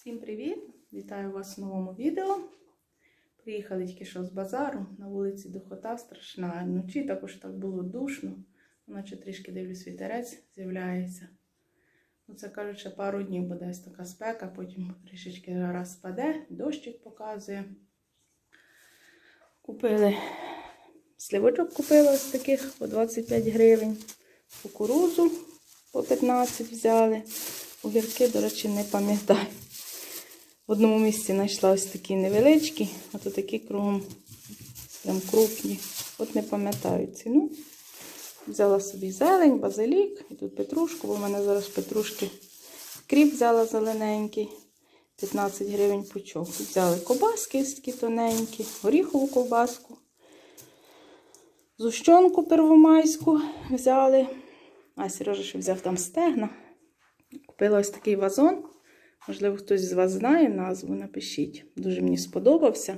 Всім привіт! Вітаю вас в новому відео. Приїхали тільки що з базару. На вулиці духота страшна. Вночі також так було душно. Наче трішки дивлюсь, вітерець з'являється. Ну, це кажуть, ще пару днів буде така спека, потім трішечки жара спаде, дощик показує. Купили сливочок купила ось таких по 25 гривень. Кукурузу по 15 взяли. Огірки, до речі, не пам'ятаю. В одному місці знайшла ось такі невеличкі, а то такі кругом прям крупні. От не пам'ятаю ціну. Взяла собі зелень, базилік і тут петрушку, бо в мене зараз петрушки. Кріп взяла зелененький, 15 гривень пучок. Взяли кобаски такі тоненькі, горіхову ковбаску. Зущенку первомайську взяли. А Сережа ще взяв там стегна. Купила ось такий вазон. Можливо, хтось з вас знає назву, напишіть. Дуже мені сподобався.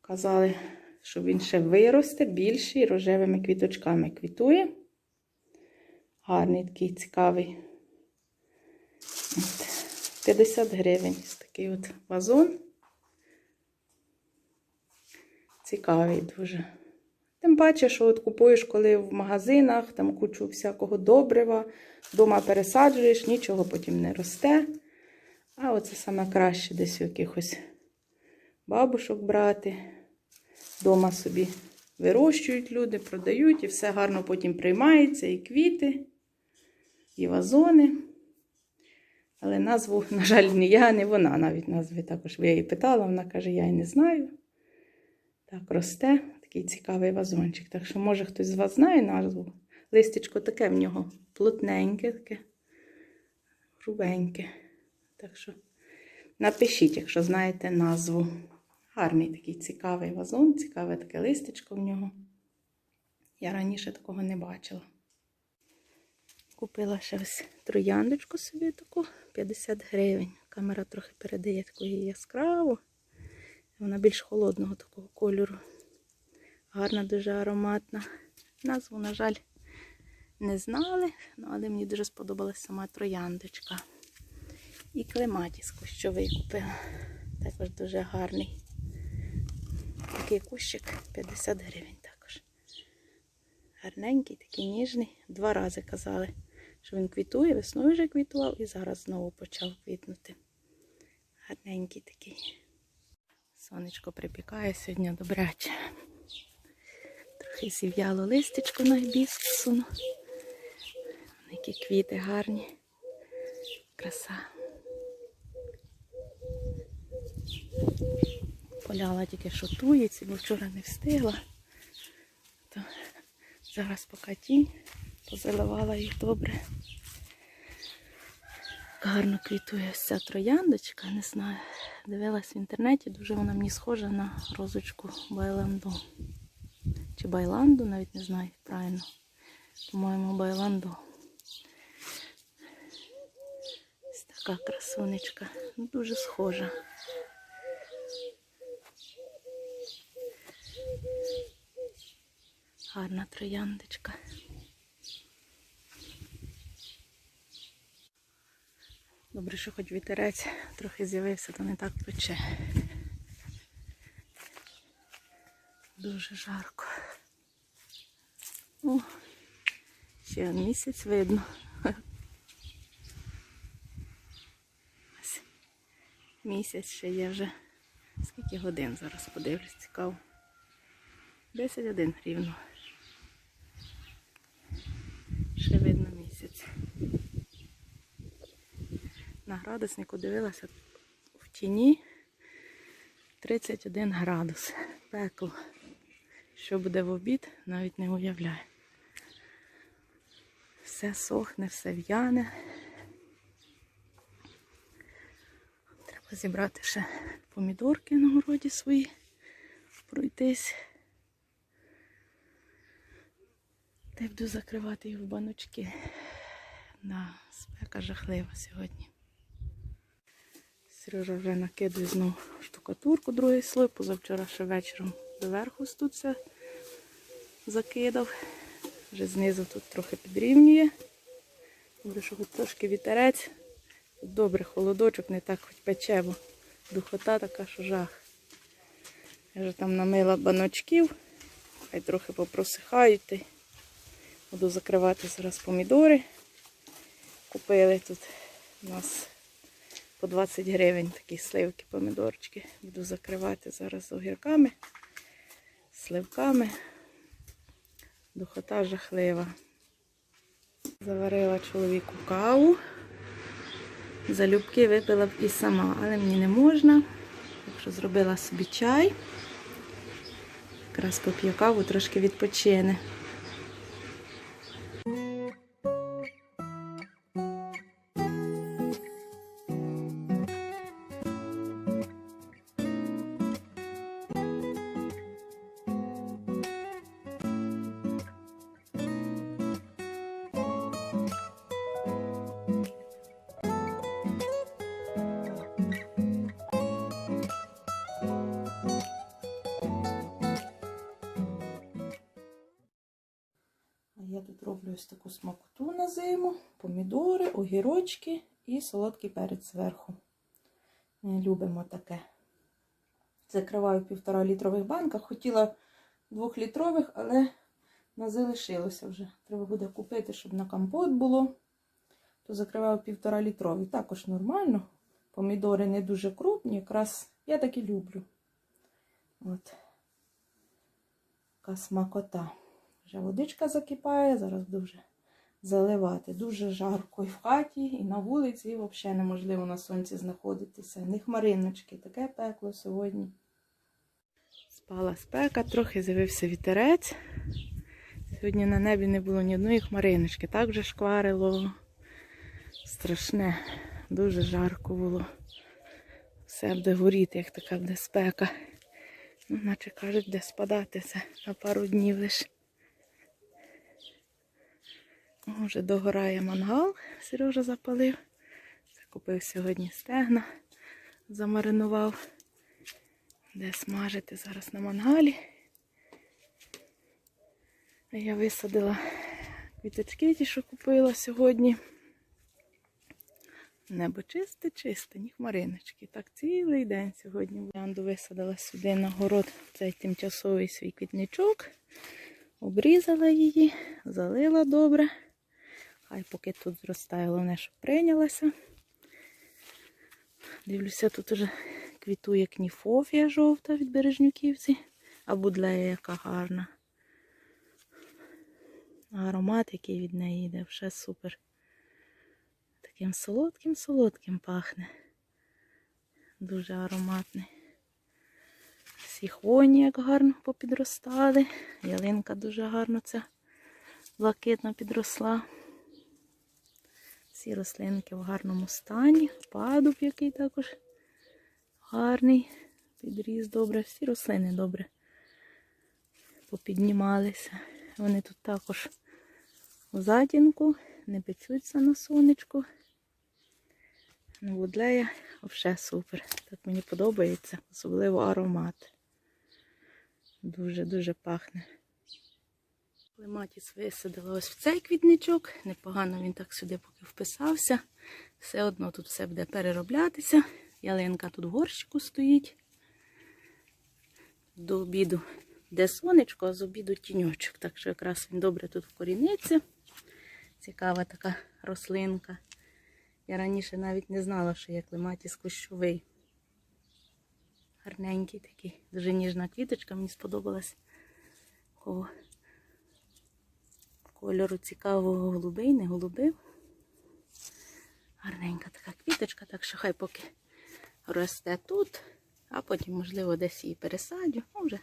Казали, що він ще виросте більший, рожевими квіточками квітує. Гарний такий цікавий. От. 50 гривень. Такий от вазон. Цікавий дуже. Тим паче, що от купуєш, коли в магазинах, там кучу всякого добрива, вдома пересаджуєш, нічого потім не росте. А оце саме краще десь у якихось бабушок брати. Дома собі вирощують люди, продають, і все гарно потім приймається, і квіти, і вазони. Але назву, на жаль, ні я, ні вона навіть назви також. Я її питала, вона каже, я й не знаю. Так, росте такий цікавий вазончик. Так що, може, хтось з вас знає назву. Листечко таке в нього плотненьке, таке, грубеньке. Так що напишіть, якщо знаєте назву. Гарний такий цікавий вазон, цікаве таке листечко в нього. Я раніше такого не бачила. Купила ще ось трояндочку собі таку 50 гривень. Камера трохи передає таку її яскраву. Вона більш холодного такого кольору. Гарна, дуже ароматна. Назву, на жаль, не знали, ну, але мені дуже сподобалась сама трояндочка. І клематіс кущовий купила. Також дуже гарний. Такий кущик 50 гривень також. Гарненький, такий ніжний. Два рази казали, що він квітує, весною вже квітував і зараз знову почав квітнути. Гарненький такий. Сонечко припікає сьогодні добряче. Трохи зів'яло листечко на гібіскусу. Які квіти гарні. Краса. Поляла тільки шотується, бо вчора не встигла. То зараз поки тінь, позаливала їх добре. Гарно квітує ця трояндочка, не знаю. Дивилась в інтернеті, дуже вона мені схожа на розочку байланду. Чи байланду, навіть не знаю, правильно. По-моєму, байланду. Ось така красунечка. Ну, Дуже схожа. Гарна трояндочка. Добре, що хоч вітерець трохи з'явився, то не так пече. Дуже жарко. О, ще місяць видно. Ось місяць ще є вже. Скільки годин зараз подивлюсь, цікаво. 10 годин рівно. Ще видно місяць. На градуснику дивилася в тіні 31 градус. Пекло. Що буде в обід, навіть не уявляю. Все сохне, все в'яне. Треба зібрати ще помідорки на городі свої, пройтись. Та буду закривати їх в баночки. Да, спека жахлива сьогодні. Сережа вже накидує знову штукатурку другий слой. Позавчора ще вечором доверху тут все закидав. Вже знизу тут трохи підрівнює. Буде, що трошки вітерець Добре, холодочок не так хоч пече, бо духота така, що жах. Я вже там намила баночків, хай трохи попросихають. Буду закривати зараз помідори. Купили тут у нас по 20 гривень такі сливки, помідорчики. Буду закривати зараз огірками, сливками. Духота жахлива. Заварила чоловіку каву. Залюбки випила б і сама, але мені не можна. Так що зробила собі чай. Якраз поп'ю каву, трошки відпочине. Я тут роблю ось таку смакоту на зиму, помідори, огірочки і солодкий перець зверху. Любимо таке. Закриваю в півтора літрових банках. Хотіла двохлітрових, але на залишилося вже. Треба буде купити, щоб на компот було. То закриваю півтора літрові. Також нормально. Помідори не дуже крупні, якраз я так і люблю. От. Така смакота. Вже водичка закипає, зараз буду вже заливати. Дуже жарко і в хаті, і на вулиці, і взагалі неможливо на сонці знаходитися. Не хмариночки, таке пекло сьогодні. Спала спека, трохи з'явився вітерець. Сьогодні на небі не було ні одної хмариночки. Так вже шкварило. Страшне, дуже жарко було. Все буде горіти, як така буде спека. Ну, наче кажуть, де спадати це на пару днів лише. Вже догорає мангал, Сережа запалив. Купив сьогодні стегна, замаринував. Де смажити зараз на мангалі. Я висадила квіточки, ті, що купила сьогодні. Небо чисте, чисте, ні хмариночки. Так цілий день сьогодні. Янду висадила сюди на город цей тимчасовий свій квітничок. Обрізала її, залила добре. Хай поки тут зростає, головне, щоб прийнялася. Дивлюся, тут уже квітує кніфофія жовта від бережнюківці, а будлея яка гарна. Аромат, який від неї йде, вже супер. Таким солодким-солодким пахне. Дуже ароматний. Всі хвойні як гарно попідростали. Ялинка дуже гарно ця блакитно підросла. Всі рослинки в гарному стані. Падуб, який також гарний. Підріс добре. Всі рослини добре попіднімалися. Вони тут також у затінку, не печуться на сонечку. Ну, Будлея взагалі супер. Так мені подобається, особливо аромат. Дуже-дуже пахне. Клематіс висадила ось в цей квітничок. Непогано він так сюди поки вписався. Все одно тут все буде перероблятися. Ялинка тут в горщику стоїть. До обіду де сонечко, а з обіду тіньочок. Так що якраз він добре тут вкоріниться. Цікава така рослинка. Я раніше навіть не знала, що є клематіс кущовий. Гарненький такий, дуже ніжна квіточка, мені сподобалась. Такого кольору цікавого голубий, не голубив. Гарненька така квіточка, так що хай поки росте тут, а потім, можливо, десь її пересадю. Ну, вже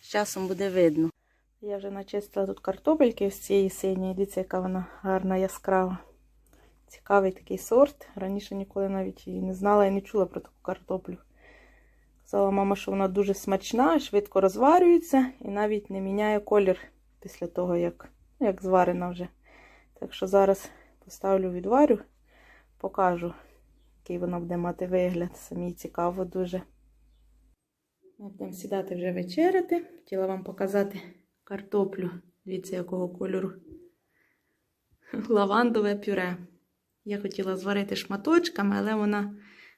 з часом буде видно. Я вже начистила тут картопельки з цієї синьої. Дивіться, яка вона гарна, яскрава. Цікавий такий сорт. Раніше ніколи навіть її не знала і не чула про таку картоплю. Казала мама, що вона дуже смачна, швидко розварюється і навіть не міняє колір після того, як, як зварена вже. Так що зараз поставлю відварю, покажу, який вона буде мати вигляд. Самій цікаво дуже. Ми будемо сідати вже вечеряти. Хотіла вам показати картоплю. Дивіться, якого кольору. Лавандове пюре. Я хотіла зварити шматочками, але вона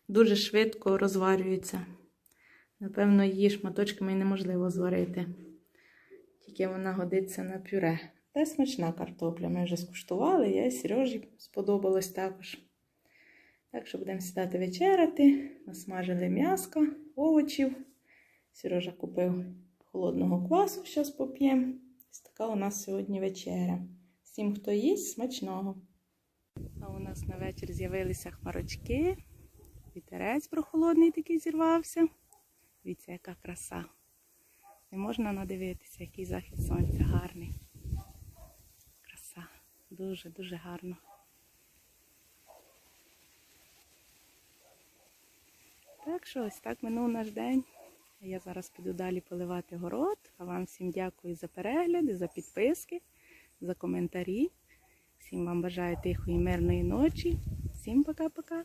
дуже швидко розварюється. Напевно, її шматочками неможливо зварити. Тільки вона годиться на пюре. Та смачна картопля. Ми вже скуштували, я і Сережі сподобалось також. Так що будемо сідати вечеряти. Насмажили м'яска, овочів. Сережа купив холодного квасу, зараз поп'ємо. Ось така у нас сьогодні вечеря. Всім, хто їсть, смачного. А у нас на вечір з'явилися хмарочки. Вітерець прохолодний такий зірвався. Дивіться, яка краса. Не можна надивитися, який захід сонця. Дуже-дуже гарно. Так що ось так минув наш день. Я зараз піду далі поливати город. А вам всім дякую за перегляди, за підписки, за коментарі. Всім вам бажаю тихої, мирної ночі. Всім пока-пока.